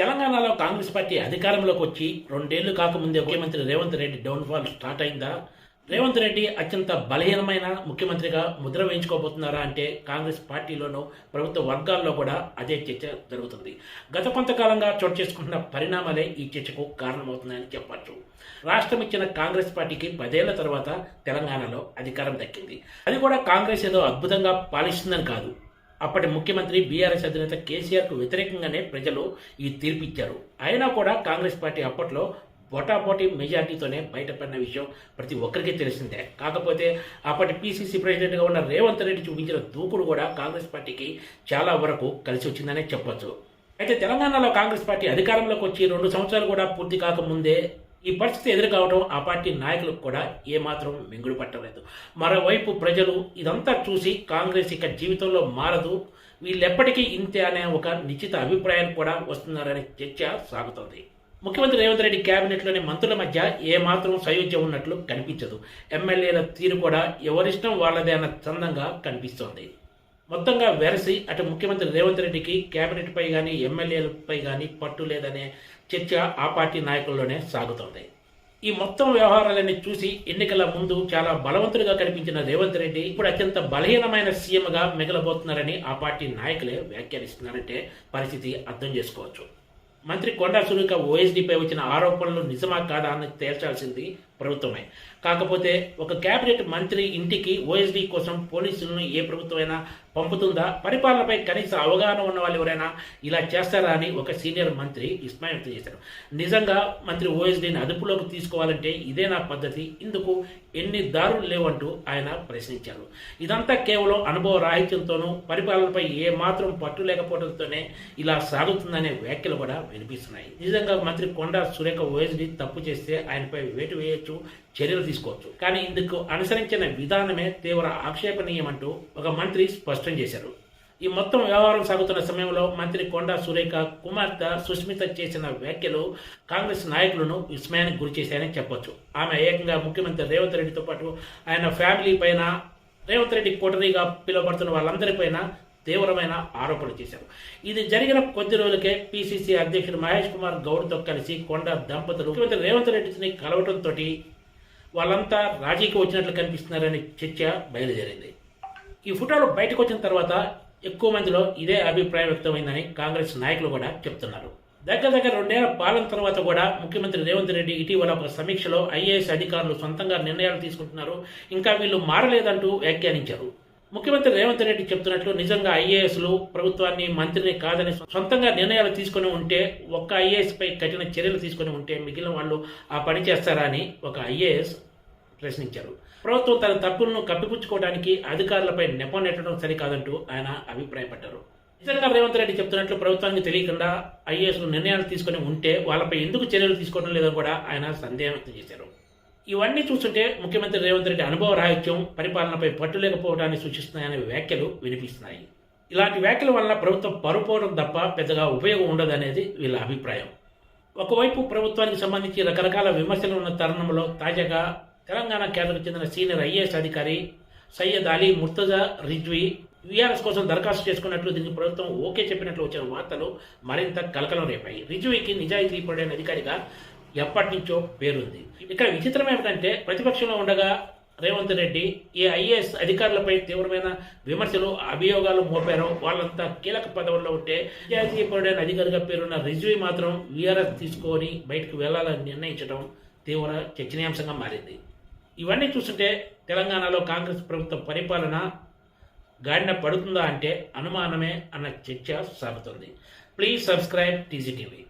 తెలంగాణలో కాంగ్రెస్ పార్టీ అధికారంలోకి వచ్చి రెండేళ్ళు కాకముందే ముఖ్యమంత్రి రేవంత్ రెడ్డి డౌన్ఫాల్ స్టార్ట్ అయిందా? రేవంత్ రెడ్డి అత్యంత బలహీనమైన ముఖ్యమంత్రిగా ముద్ర వేయించుకోబోతున్నారా అంటే కాంగ్రెస్ పార్టీలోనూ ప్రభుత్వ వర్గాల్లో కూడా అదే చర్చ జరుగుతుంది. గత కొంతకాలంగా చోటు చేసుకుంటున్న పరిణామాలే ఈ చర్చకు కారణమవుతున్నాయని చెప్పచ్చు. రాష్ట్రం ఇచ్చిన కాంగ్రెస్ పార్టీకి పదేళ్ళ తర్వాత తెలంగాణలో అధికారం దక్కింది. అది కూడా కాంగ్రెస్ ఏదో అద్భుతంగా పాలిస్తుందని కాదు. అప్పటి ముఖ్యమంత్రి బీఆర్ఎస్ అధినేత కేసీఆర్కు వ్యతిరేకంగానే ప్రజలు ఈ తీర్పు ఇచ్చారు అయినా కూడా కాంగ్రెస్ పార్టీ అప్పట్లో పోటాపోటీ మెజార్టీతోనే బయటపడిన విషయం ప్రతి ఒక్కరికి తెలిసిందే. కాకపోతే అప్పటి పీసీసీ ప్రెసిడెంట్గా ఉన్న రేవంత్ రెడ్డి చూపించిన దూకుడు కూడా కాంగ్రెస్ పార్టీకి చాలా వరకు కలిసి వచ్చిందనే చెప్పొచ్చు. అయితే తెలంగాణలో కాంగ్రెస్ పార్టీ అధికారంలోకి వచ్చి రెండు సంవత్సరాలు కూడా పూర్తి కాకముందే ఈ పరిస్థితి ఎదురు కావడం ఆ పార్టీ నాయకులకు కూడా ఏమాత్రం మింగుడు పట్టలేదు. మరోవైపు ప్రజలు ఇదంతా చూసి కాంగ్రెస్ ఇక జీవితంలో మారదు. వీళ్ళెప్పటికీ ఇంతే అనే ఒక నిశ్చిత అభిప్రాయాన్ని కూడా వస్తున్నారనే చర్చ సాగుతోంది. ముఖ్యమంత్రి రేవంత్ రెడ్డి కేబినెట్లోని మంత్రుల మధ్య ఏమాత్రం సయోధ్యం ఉన్నట్లు కనిపించదు. ఎమ్మెల్యేల తీరు కూడా ఎవరిష్టం వాళ్ళదే అన్న చందంగా కనిపిస్తోంది. మొత్తంగా వెరసి అటు ముఖ్యమంత్రి రేవంత్ రెడ్డికి కేబినెట్పై కానీ ఎమ్మెల్యేలపై కానీ పట్టు లేదనే చర్చ ఆ పార్టీ నాయకుల్లోనే సాగుతోంది. ఈ మొత్తం వ్యవహారాలన్నీ చూసి ఎన్నికల ముందు చాలా బలవంతుడిగా కనిపించిన రేవంత్ రెడ్డి ఇప్పుడు అత్యంత బలహీనమైన సీఎంగా మిగలబోతున్నారని ఆ పార్టీ నాయకులే వ్యాఖ్యానిస్తున్నారంటే పరిస్థితి అర్థం చేసుకోవచ్చు. మంత్రి కొండా సురేఖ ఓఎస్డీపై వచ్చిన ఆరోపణలు నిజమా కాదా అని తేల్చాల్సింది ప్రభుత్వమే. కాకపోతే ఒక కేబినెట్ మంత్రి ఇంటికి ఓఎస్డీ కోసం పోలీసులను ఏ ప్రభుత్వమైనా పంపుతుందా? పరిపాలనపై కనీస అవగాహన ఉన్న వాళ్ళు ఎవరైనా ఇలా చేస్తారా అని ఒక సీనియర్ మంత్రి ఇస్మాయి వ్యక్తం చేశారు. నిజంగా మంత్రి ఓఎస్డీని అదుపులోకి తీసుకోవాలంటే ఇదే నా పద్ధతి. ఇందుకు ఎన్ని దారులు లేవంటూ ఆయన ప్రశ్నించారు. ఇదంతా కేవలం అనుభవ రాహిత్యంతోనూ పరిపాలనపై ఏ మాత్రం పట్టు లేకపోవడంతోనే ఇలా సాగుతుందనే వ్యాఖ్యలు కూడా వినిపిస్తున్నాయి. నిజంగా మంత్రి కొండా సురేఖ ఓఎస్డీ తప్పు చేస్తే ఆయనపై వేటు వేయచ్చు చర్యలు తీసుకోవచ్చు. కానీ ఇందుకు అనుసరించిన విధానమే తీవ్ర ఆక్షేపణీయమంటూ ఒక మంత్రి స్పష్టం చేశారు. ఈ మొత్తం వ్యవహారం సాగుతున్న సమయంలో మంత్రి కొండా సురేఖ కుమార్తె సుస్మిత చేసిన వ్యాఖ్యలు కాంగ్రెస్ నాయకులను విస్మయానికి గురి చేశాయని చెప్పొచ్చు. ఆమె ఏకంగా ముఖ్యమంత్రి రేవంత్ రెడ్డితో పాటు ఆయన ఫ్యామిలీ పైన రేవంత్ రెడ్డి కోటరీగా పిలువబడుతున్న వాళ్ళందరిపైన తీవ్రమైన ఆరోపణలు చేశారు. ఇది జరిగిన కొద్ది రోజులకే పిసిసి అధ్యక్షుడు మహేష్ కుమార్ గౌడ్తో కలిసి కొండ దంపతులు ముఖ్యమంత్రి రేవంత్ రెడ్డిని కలవడంతో వాళ్ళంతా రాజీకి వచ్చినట్లు కనిపిస్తున్నారనే చర్చ బయలుదేరింది. ఈ ఫోటోలు బయటకు వచ్చిన తర్వాత ఎక్కువ మందిలో ఇదే అభిప్రాయం వ్యక్తమైందని కాంగ్రెస్ నాయకులు కూడా చెప్తున్నారు. దగ్గర దగ్గర రెండేళ్ళ పాలన తర్వాత కూడా ముఖ్యమంత్రి రేవంత్ రెడ్డి ఇటీవల ఒక సమీక్షలో ఐఏఎస్ అధికారులు సొంతంగా నిర్ణయాలు తీసుకుంటున్నారు. ఇంకా వీళ్ళు మారలేదంటూ వ్యాఖ్యానించారు. ముఖ్యమంత్రి రేవంత్ రెడ్డి చెప్తున్నట్లు నిజంగా ఐఏఎస్లు ప్రభుత్వాన్ని మంత్రిని కాదని సొంతంగా నిర్ణయాలు తీసుకుని ఉంటే ఒక్క ఐఏఎస్ పై కఠిన చర్యలు తీసుకుని ఉంటే మిగిలిన వాళ్ళు ఆ పని చేస్తారా అని ఒక ఐఏఎస్ ప్రశ్నించారు. ప్రభుత్వం తన తప్పులను కప్పిపుచ్చుకోవడానికి అధికారులపై నెపం నెట్టడం సరికాదంటూ ఆయన అభిప్రాయపడ్డారు. నిజంగా రేవంత్ రెడ్డి చెప్తున్నట్లు ప్రభుత్వానికి తెలియకుండా ఐఏఎస్లు నిర్ణయాలు తీసుకుని ఉంటే వాళ్ళపై ఎందుకు చర్యలు తీసుకోవడం లేదని కూడా ఆయన సందేహం వ్యక్తం చేశారు. ఇవన్నీ చూస్తుంటే ముఖ్యమంత్రి రేవంత్ రెడ్డి అనుభవ రాహిత్యం పరిపాలనపై పట్టు లేకపోవడాన్ని సూచిస్తున్నాయనే వ్యాఖ్యలు వినిపిస్తున్నాయి. ఇలాంటి వ్యాఖ్యల వల్ల ప్రభుత్వం పరుపోవడం తప్ప పెద్దగా ఉపయోగం ఉండదనేది వీళ్ళ అభిప్రాయం. ఒకవైపు ప్రభుత్వానికి సంబంధించి రకరకాల విమర్శలు ఉన్న తరుణంలో తాజాగా తెలంగాణ కేంద్రకు చెందిన సీనియర్ ఐఏఎస్ అధికారి సయ్యద్ అలీ ముర్తజా రిజ్వీ వీఆర్ఎస్ కోసం దరఖాస్తు చేసుకున్నట్లు దీనికి ప్రభుత్వం ఓకే చెప్పినట్లు వచ్చిన వార్తలు మరింత కలకలం రేపాయి. రిజ్వీకి నిజాయితీ పడిన అధికారిగా ఎప్పటి నుంచో పేరుంది. ఇక్కడ విచిత్రం ఏమిటంటే ప్రతిపక్షంలో ఉండగా రేవంత్ రెడ్డి ఈ ఐఏఎస్ అధికారులపై తీవ్రమైన విమర్శలు అభియోగాలు మోపారు. వాళ్ళంతా కీలక పదవుల్లో ఉంటే నిజాయితీ పడిన అధికారిగా పేరున్న రిజ్వీ మాత్రం వీఆర్ఎస్ తీసుకొని బయటకు వెళ్ళాలని నిర్ణయించడం తీవ్ర చర్చనీయాంశంగా మారింది. ఇవన్నీ చూస్తుంటే తెలంగాణలో కాంగ్రెస్ ప్రభుత్వ పరిపాలన గాడిన పడుతుందా అంటే అనుమానమే అన్న చర్చ సాగుతుంది. Please subscribe TGTV